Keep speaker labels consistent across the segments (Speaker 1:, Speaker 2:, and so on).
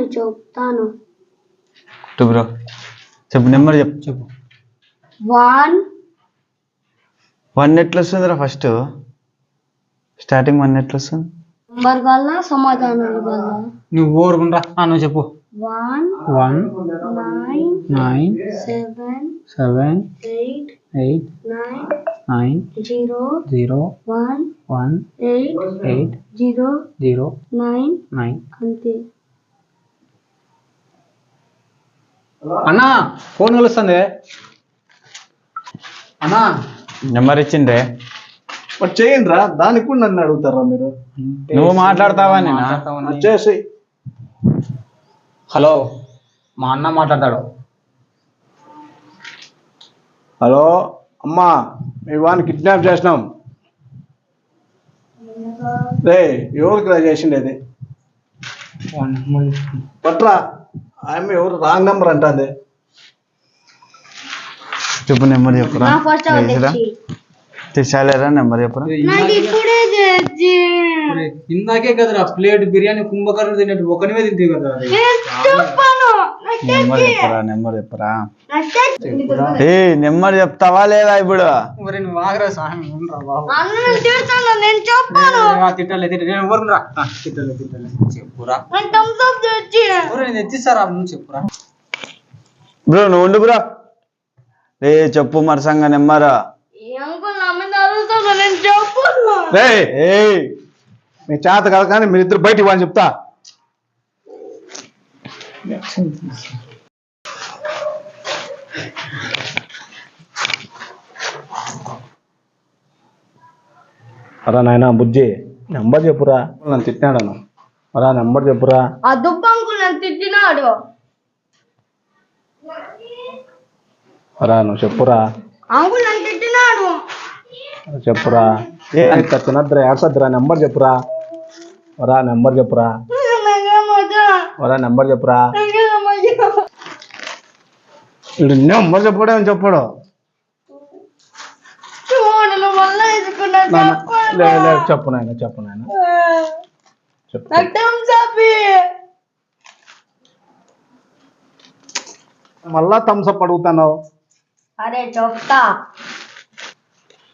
Speaker 1: ఉండండి చెప్తాను.
Speaker 2: బ్రో. చెప్పు నెంబర్ చెప్పు
Speaker 3: చెప్పు.
Speaker 1: వన్.
Speaker 2: వన్ ఎట్లా వస్తుందిరా ఫస్ట్? స్టార్టింగ్ వన్ ఎట్లా వస్తుంది
Speaker 1: నంబర్ గల్లా సమాధానాలు గల్లా
Speaker 3: నువ్వు ఊరుకుంటా ఆ, నువ్వు చెప్పు.
Speaker 1: One.
Speaker 3: One.
Speaker 1: Nine.
Speaker 3: Nine.
Speaker 1: Seven.
Speaker 3: Seven.
Speaker 1: Eight.
Speaker 3: Eight.
Speaker 1: Nine.
Speaker 3: Nine.
Speaker 1: Zero.
Speaker 3: Zero.
Speaker 1: One.
Speaker 3: One.
Speaker 1: Eight.
Speaker 3: Eight.
Speaker 1: Zero.
Speaker 3: Zero.
Speaker 1: Nine.
Speaker 3: Nine.
Speaker 1: అంతే.
Speaker 3: అన్నా ఫోన్ కలుస్తుంది అన్నా.
Speaker 2: నెంబర్ ఇచ్చిండ్రే
Speaker 4: మరి చేయండి రా దానికి కూడా నన్ను అడుగుతారా మీరు?
Speaker 2: నువ్వు మాట్లాడతావా నేను.
Speaker 4: వచ్చేసి.
Speaker 3: హలో మా అన్న మాట్లాడతాడు.
Speaker 4: హలో అమ్మా మీ వాడిని కిడ్నాప్ చేసినాం. రే ఎవరికి రా చేసిండేది. పట్రా. ఆమె ఎవరు? రాంగ్ నెంబర్ అంటుంది.
Speaker 2: చెప్పు నెంబర్ చెప్పురా.
Speaker 1: నా ఫస్ట్
Speaker 2: వేసిరా? తెచ్చాలేరా నెంబర్ చెప్పురా.
Speaker 3: ఇందాకే కదరా ప్లేట్ బిర్యానీ కుంభకర్ణ తిన్నట్టు ఒకనివే తింటే కదా
Speaker 2: నెంబర్ చెప్పురా నెంబర్ చెప్పురా? ఏ నెంబర్ చెప్తావా లేదా ఇప్పుడు?
Speaker 3: ఒరే, నువ్వు ఆగరా స్వామి ఉండరా బాబు.
Speaker 1: అన్న నేను తిడతాను నేను చెప్పాను.
Speaker 3: ఆ, తిట్టాలే తిట్టాలే. నేను ఊరుకురా ఆ, తిట్టాలే తిట్టాలే. చెప్పురా.
Speaker 1: నేను
Speaker 3: తెచ్చిస్తారా? నువ్వు
Speaker 2: బ్రో నువ్వు ఉండు బ్రో. ఏ చెప్పు మరసంగా నెంబర్?
Speaker 1: అంకుల్ నా మీద అడుగుతాను నేను చెప్పాను.
Speaker 4: రే ఏ మీ చేత కాదు కానీ మీరిద్దరు బయటికి వాళ్ళని చెప్తా. అరా నాయన బుజ్జి నెంబర్ చెప్పురా. నన్ను తిట్టినాడను అరా నెంబర్ చెప్పురా.
Speaker 1: ఆ దుబ్బ అంకుల్ నన్ను తిట్టినాడు.
Speaker 4: అరా నువ్వు చెప్పురా.
Speaker 1: అంకుల్ నన్ను తిట్టినాడు.
Speaker 4: చెప్పురా. ఏ తినద్దురా ఏడ్సద్దురా నెంబర్ చెప్పురా. వరా నెంబర్ చెప్పురా. వరా నెంబర్ చెప్పురా. నెంబర్ చెప్పడం? చెప్పడు చెప్పు నాయన చెప్పు నాయన. మళ్ళా థమ్స్అప్ అడుగుతాను
Speaker 1: సరే చెప్తా.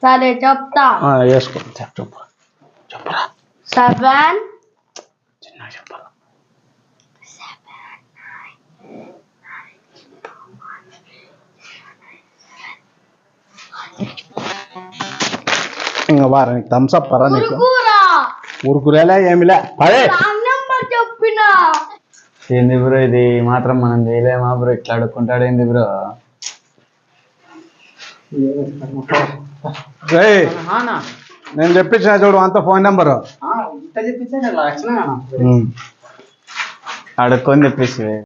Speaker 1: సరే చెప్తా.
Speaker 4: ఆ, వేసుకో. చెప్పు చెప్పు. చెప్పురా
Speaker 1: సెవెన్.
Speaker 4: చిన్న చెప్పరా ఇంకా వారా నీకు థమ్స్అప్ పరా నీకు? ఊరుకురేలే ఏమిలే?
Speaker 1: చెప్పినా.
Speaker 2: ఏంది బ్రో ఇది? మాత్రం మనం చేయలేమా బ్రో? ఇట్లా అడుక్కుంటాడు ఏంది బ్రో?
Speaker 3: ఆనా
Speaker 4: నేను? చెప్పించిన చూడు అంత ఫోన్ నెంబరు
Speaker 2: అడుక్కొని తెప్పిసి